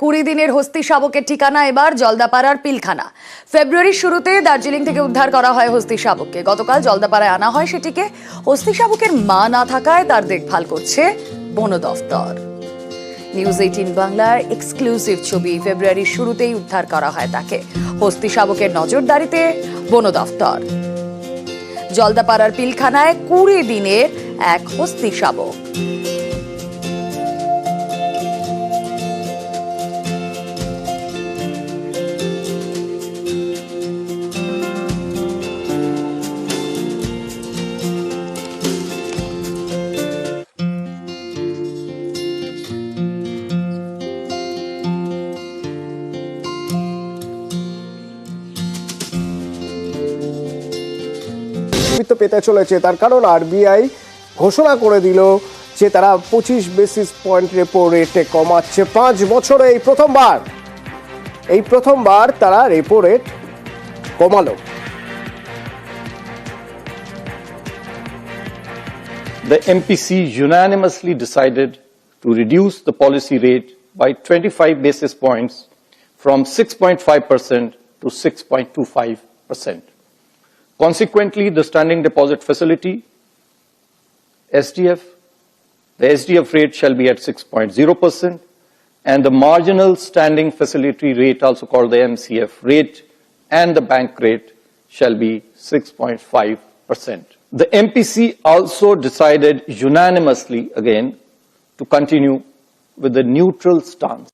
কুড়ি দিনের হস্তি শাবকের ঠিকানা এবার জলদাপাড়ার পিলখানা। ফেব্রুয়ারির শুরুতে দার্জিলিং থেকে উদ্ধার করা হয় হস্তি শাবককে। গতকাল জলদাপাড়ায় আনা হয় সেটিকে। হস্তি শাবকের মা না থাকায় তার দেখভাল করছে বন দফতর। নিউজ এইটিন বাংলার এক্সক্লুসিভ ছবি ফেব্রুয়ারির শুরুতেই উদ্ধার করা হয় তাকে। হস্তি শাবকের নজরদারিতে বন দফতর। জলদাপাড়ার পিলখানায় কুড়ি দিনের এক হস্তি শাবক। বৃত্ত পেতে চলেছে। তার কারণ আরবিআই ঘোষণা করে দিল যে তারা পঁচিশ বেসিস পয়েন্ট রেপো রেটে কমাচ্ছে পাঁচ বছরে এই প্রথমবার। এই প্রথমবার তারা রেপো রেট কমালো। The MPC unanimously decided to reduce the policy rate by 25 basis points from 6.5% to 6.25%. Consequently, the standing deposit facility, SDF, the SDF rate shall be at 6.0%, and the marginal standing facility rate, also called the MCF rate, and the bank rate shall be 6.5%. The MPC also decided unanimously again to continue with the neutral stance.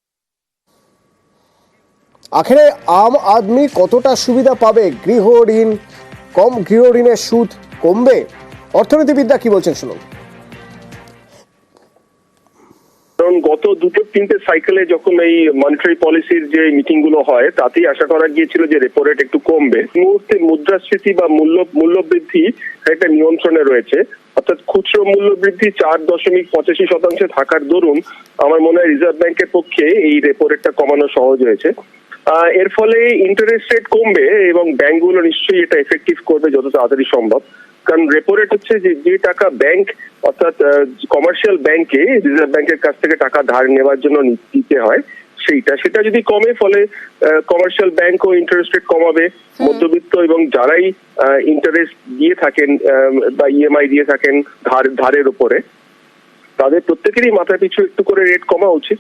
আখেরে আম আদমি কতটা সুবিধা পাবে গৃহ ঋণ কম গৃহ ঋণের সুদ কমবে? অর্থনীতিবিদরা কি বলছেন শুনুন। কারণ গত দুটো তিনটে সাইকেলে যখন এই মনিটারি পলিসির যে মিটিংগুলো হয়, তাতেই আশা করা গিয়েছিল যে রেপো রেট একটু কমবে। মুহূর্তে মুদ্রাস্ফীতি বা মূল্য মূল্য বৃদ্ধি একটা নিয়ন্ত্রণে রয়েছে। অর্থাৎ খুচরো মূল্য বৃদ্ধি চার দশমিক পঁচাশি শতাংশে থাকার দরুন, আমার মনে হয় রিজার্ভ ব্যাংকের পক্ষে এই রেপো রেটটা কমানো সহজ হয়েছে। এর ফলে ইন্টারেস্ট রেট কমবে এবং ব্যাংকগুলো নিশ্চয়ই এটা এফেক্টিভ করবে যত তাড়াতাড়ি সম্ভব। কারণ রেপো রেট হচ্ছে যে যে টাকা ব্যাংক অর্থাৎ কমার্শিয়াল ব্যাংকে রিজার্ভ ব্যাংকের কাছ থেকে টাকা ধার নেওয়ার জন্য দিতে হয় সেইটা সেটা যদি কমে ফলে কমার্শিয়াল ব্যাংকও ইন্টারেস্ট রেট কমাবে। মধ্যবিত্ত এবং যারাই ইন্টারেস্ট দিয়ে থাকেন বা ইএমআই দিয়ে থাকেন ধার ধারের উপরে তাদের প্রত্যেকেরই মাথা পিছু একটু করে রেট কমা উচিত।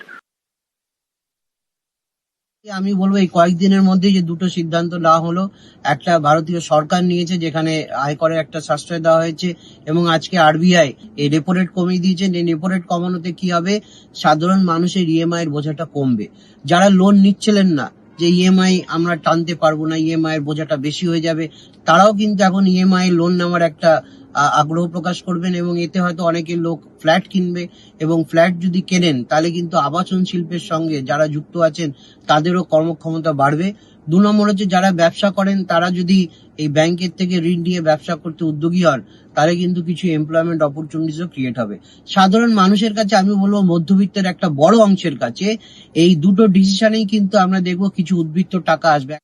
আমি বলব এই কয়েকদিনের মধ্যে যে দুটো সিদ্ধান্ত নেওয়া হলো, একটা ভারতীয় সরকার নিয়েছে যেখানে আয়করের একটা সাশ্রয় দেওয়া হয়েছে এবং আজকে আরবিআই এই রেপো রেট কমিয়ে দিয়েছেন এই রেপো রেট কমানোতে কি হবে? সাধারণ মানুষের ইএমআই এর বোঝাটা কমবে। যারা লোন নিচ্ছিলেন না, যে ইএমআই আমরা টানতে পারব না ইএমআই এর বোঝাটা বেশি হয়ে যাবে, তারাও কিন্তু এখন ইএমআই লোন নেওয়ার একটা আগ্রহ প্রকাশ করবেন এবং এতে হয়তো অনেকে লোক ফ্ল্যাট কিনবে এবং ফ্ল্যাট যদি কেনেন, তাহলে কিন্তু আবাসন শিল্পের সঙ্গে যারা যুক্ত আছেন, তাদেরও কর্মক্ষমতা বাড়বে। দু নম্বর হচ্ছে যারা ব্যবসা করেন, তারা যদি এই ব্যাংকের থেকে ঋণ নিয়ে ব্যবসা করতে উদ্যোগী হন, তাহলে কিন্তু কিছু এমপ্লয়মেন্ট অপরচুনিটিসও ক্রিয়েট হবে। সাধারণ মানুষের কাছে আমি বলব মধ্যবিত্তের একটা বড় অংশের কাছে, এই দুটো ডিসিশনেই কিন্তু আমরা দেখব কিছু উদ্বৃত্ত টাকা আসবে।